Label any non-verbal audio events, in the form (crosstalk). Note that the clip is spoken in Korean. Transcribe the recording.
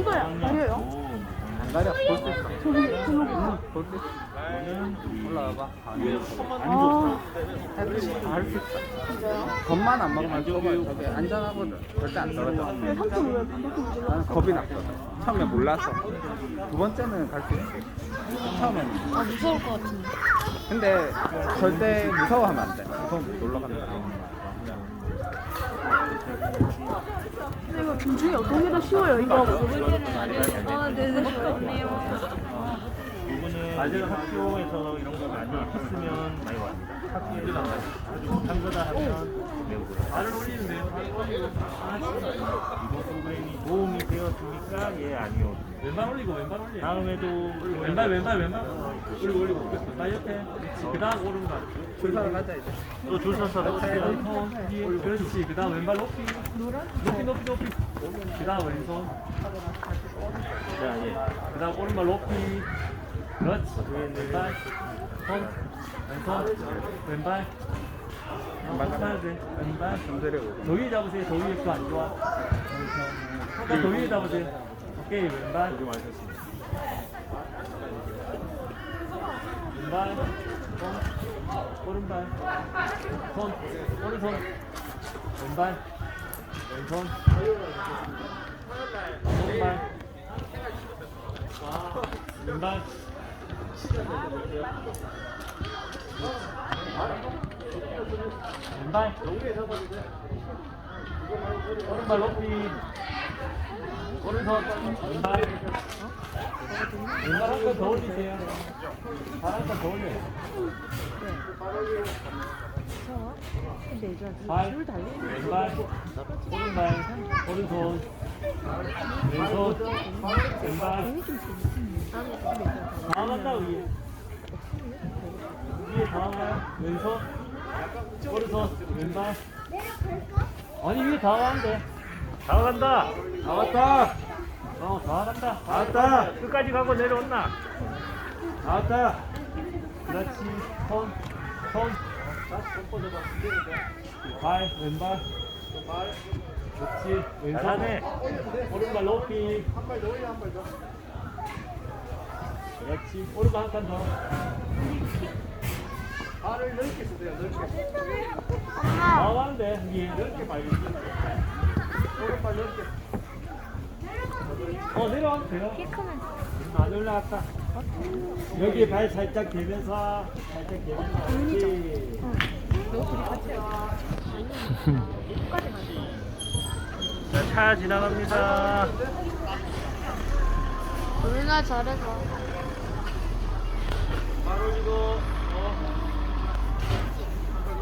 이거야. 아니에요. 안 가려 볼수 있어. 저기 저기. 볼수 있어. 올라와봐. 아 할수 있어 진짜요? 겁만 안 먹으면 저기 저기 안전하거든. 절대 안 떨어져. 근데 삼촌 왜 반대쪽 나는 질러? 겁이 났거든. 처음에 몰랐어 두 번째는 갈 수 있어. 처음에는 아 무서울 것 같은데. 근데 절대 무서워하면 안 돼. 무서우면 못 올라간다 중에 어떤 게 더 쉬워요? 이거. 아, 네네. 아직 학교에서 이런 거 많이 했으면 많이 왔습니다. 학교에서 가지고 참가다 하면 매우 그렇습니다. 발을 올리는데요. 발을 올리고. 도움이 되었습니까? 예, 아니요. 왼발 올리고 왼발 올리. 다음에도 왼발 왼발 왼발. 올리고 올리고. 왼발 옆에. 그다음 오른발. 줄 서러 가자 이제 또 줄 서서 해보세요. 어, 뒤에. 그렇지. 그다음 왼발 높이. 높이 높이 높이. 그다음 왼손. 자, 예. 그다음 오른발 높이. 그렇지. 왼발. 손. 왼손. 왼발. 왼발 해야 돼. 왼발. 더 위에 잡으세요. 더 위에 그거 안 좋아. 더 위에 잡으세요. 오케이 왼발. 왼발, 손, 오른발, 손, 오른손, 왼발, 왼손, 오른발, 왼발, 왼발, 오른발 높이, 오른손, 왼발, 왼발 한번더 올리세요. 발한번더 올려요. 발, 왼발, 오른발, 오른손, 왼손, 왼발. 다 간다 위에. 위에 다 가요. 왼손, 오른손, 왼발. 아니 위에 다 가는데. 다 간다. 다 왔다. 어, 다 간다. 다 왔다. 끝까지 가고 내려온나. 다 왔다. 그렇지. 손, 손. 발, 왼발. 그렇지. 왼손. 잘하네. 오른발 높이. 한 발 더 올려, 한 발 더. 그렇지. 오른발 한 칸 더. 발을 넓게 쓰세요, 넓게. 다 가는데, 위에. 넓게 밟으시 오른발 넓게. 어, 내려와도 돼요. 안 올라갔다. 여기 발 살짝 대면서, 살짝 대면서. 그렇지. 자, (laughs) 차 지나갑니다. 우리나라 잘해서.